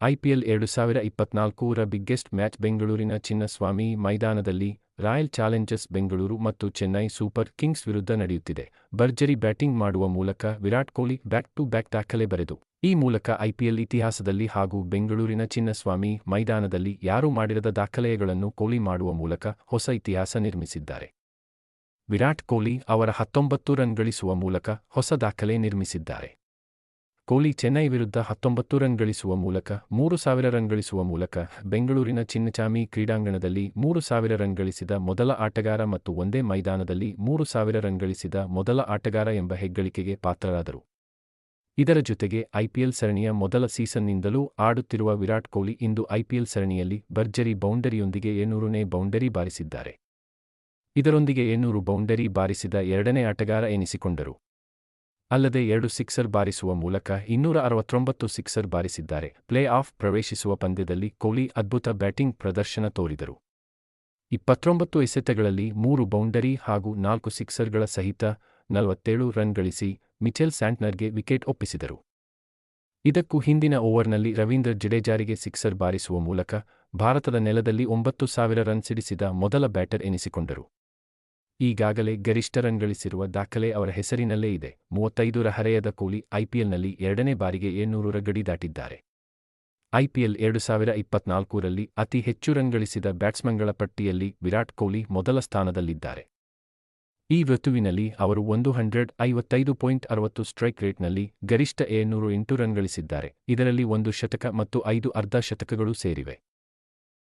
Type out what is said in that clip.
IPL ಎರಡು ಸಾವಿರ ಇಪ್ಪತ್ನಾಲ್ಕೂರ biggest match ಬೆಂಗಳೂರಿನ ಚಿನ್ನಸ್ವಾಮಿ ಮೈದಾನದಲ್ಲಿ ರಾಯಲ್ ಚಾಲೆಂಜರ್ಸ್ ಬೆಂಗಳೂರು ಮತ್ತು ಚೆನ್ನೈ ಸೂಪರ್ ಕಿಂಗ್ಸ್ ವಿರುದ್ಧ ನಡೆಯುತ್ತಿದೆ. ಭರ್ಜರಿ ಬ್ಯಾಟಿಂಗ್ ಮಾಡುವ ಮೂಲಕ Virat Kohli back to back ದಾಖಲೆ ಬರೆದು, ಈ ಮೂಲಕ ಐಪಿಎಲ್ ಇತಿಹಾಸದಲ್ಲಿ ಹಾಗೂ ಬೆಂಗಳೂರಿನ ಚಿನ್ನಸ್ವಾಮಿ ಮೈದಾನದಲ್ಲಿ ಯಾರೂ ಮಾಡಿರದ ದಾಖಲೆಗಳನ್ನು ಕೊಹ್ಲಿ ಮಾಡುವ ಮೂಲಕ ಹೊಸ ಇತಿಹಾಸ ನಿರ್ಮಿಸಿದ್ದಾರೆ. ವಿರಾಟ್ ಕೊಹ್ಲಿ ಅವರ ಹತ್ತೊಂಬತ್ತು ರನ್ ಗಳಿಸುವ ಮೂಲಕ ಹೊಸ ದಾಖಲೆ ನಿರ್ಮಿಸಿದ್ದಾರೆ. ಕೊಹ್ಲಿ ಚೆನ್ನೈ ವಿರುದ್ಧ ಹತ್ತೊಂಬತ್ತು ರನ್ ಗಳಿಸುವ ಮೂಲಕ ಮೂರು ಸಾವಿರ ರನ್ ಗಳಿಸುವ ಮೂಲಕ ಬೆಂಗಳೂರಿನ ಚಿನ್ನಚಾಮಿ ಕ್ರೀಡಾಂಗಣದಲ್ಲಿ ಮೂರು ಸಾವಿರ ರನ್ ಗಳಿಸಿದ ಮೊದಲ ಆಟಗಾರ ಮತ್ತು ಒಂದೇ ಮೈದಾನದಲ್ಲಿ ಮೂರು ಸಾವಿರ ರನ್ ಗಳಿಸಿದ ಮೊದಲ ಆಟಗಾರ ಎಂಬ ಹೆಗ್ಗಳಿಕೆಗೆ ಪಾತ್ರರಾದರು. ಇದರ ಜೊತೆಗೆ ಐಪಿಎಲ್ ಸರಣಿಯ ಮೊದಲ ಸೀಸನ್ನಿಂದಲೂ ಆಡುತ್ತಿರುವ ವಿರಾಟ್ ಕೊಹ್ಲಿ ಇಂದು ಐಪಿಎಲ್ ಸರಣಿಯಲ್ಲಿ ಭರ್ಜರಿ ಬೌಂಡರಿಯೊಂದಿಗೆ ಏನೂರನೇ ಬೌಂಡರಿ ಬಾರಿಸಿದ್ದಾರೆ. ಇದರೊಂದಿಗೆ ಏನೂರು ಬೌಂಡರಿ ಬಾರಿಸಿದ ಎರಡನೇ ಆಟಗಾರ ಎನಿಸಿಕೊಂಡರು. ಅಲ್ಲದೆ ಎರಡು ಸಿಕ್ಸರ್ ಬಾರಿಸುವ ಮೂಲಕ ಇನ್ನೂರ ಅರವತ್ತೊಂಬತ್ತು ಸಿಕ್ಸರ್ ಬಾರಿಸಿದ್ದಾರೆ. ಪ್ಲೇ ಆಫ್ ಪ್ರವೇಶಿಸುವ ಪಂದ್ಯದಲ್ಲಿ ಕೊಹ್ಲಿ ಅದ್ಭುತ ಬ್ಯಾಟಿಂಗ್ ಪ್ರದರ್ಶನ ತೋರಿದರು. ಇಪ್ಪತ್ತೊಂಬತ್ತು ಎಸೆತಗಳಲ್ಲಿ ಮೂರು ಬೌಂಡರಿ ಹಾಗೂ ನಾಲ್ಕು ಸಿಕ್ಸರ್ಗಳ ಸಹಿತ ನಲವತ್ತೇಳು ರನ್ ಗಳಿಸಿ ಮಿಚೆಲ್ ಸ್ಯಾಂಟ್ನರ್ಗೆ ವಿಕೆಟ್ ಒಪ್ಪಿಸಿದರು. ಇದಕ್ಕೂ ಹಿಂದಿನ ಓವರ್ನಲ್ಲಿ ರವೀಂದ್ರ ಜಡೇಜಾರಿಗೆ ಸಿಕ್ಸರ್ ಬಾರಿಸುವ ಮೂಲಕ ಭಾರತದ ನೆಲದಲ್ಲಿ ಒಂಬತ್ತು ಸಾವಿರ ರನ್ ಸಿಡಿಸಿದ ಮೊದಲ ಬ್ಯಾಟರ್ ಎನಿಸಿಕೊಂಡರು. ಈಗಾಗಲೇ ಗರಿಷ್ಠ ರನ್ ಗಳಿಸಿರುವ ದಾಖಲೆ ಅವರ ಹೆಸರಿನಲ್ಲೇ ಇದೆ. ಮೂವತ್ತೈದರ ಹರೆಯದ ಕೋಲಿ ಐಪಿಎಲ್ನಲ್ಲಿ ಎರಡನೇ ಬಾರಿಗೆ ಏಳ್ನೂರರ ಗಡಿ ದಾಟಿದ್ದಾರೆ. ಐಪಿಎಲ್ ಎರಡು ಸಾವಿರ ಇಪ್ಪತ್ನಾಲ್ಕರಲ್ಲಿ ಅತಿ ಹೆಚ್ಚು ರನ್ ಗಳಿಸಿದ ಬ್ಯಾಟ್ಸ್ಮನ್ಗಳ ಪಟ್ಟಿಯಲ್ಲಿ ವಿರಾಟ್ ಕೊಹ್ಲಿ ಮೊದಲ ಸ್ಥಾನದಲ್ಲಿದ್ದಾರೆ. ಈ ಋತುವಿನಲ್ಲಿ ಅವರು ಒಂದು ಹಂಡ್ರೆಡ್ ಐವತ್ತೈದು ಪಾಯಿಂಟ್ ಅರವತ್ತು ಸ್ಟ್ರೈಕ್ ರೇಟ್ನಲ್ಲಿ ಗರಿಷ್ಠ ಏಳ್ನೂರು ಎಂಟು ರನ್ ಗಳಿಸಿದ್ದಾರೆ ಇದರಲ್ಲಿ ಒಂದು ಶತಕ ಮತ್ತು ಐದು ಅರ್ಧ ಶತಕಗಳು ಸೇರಿವೆ.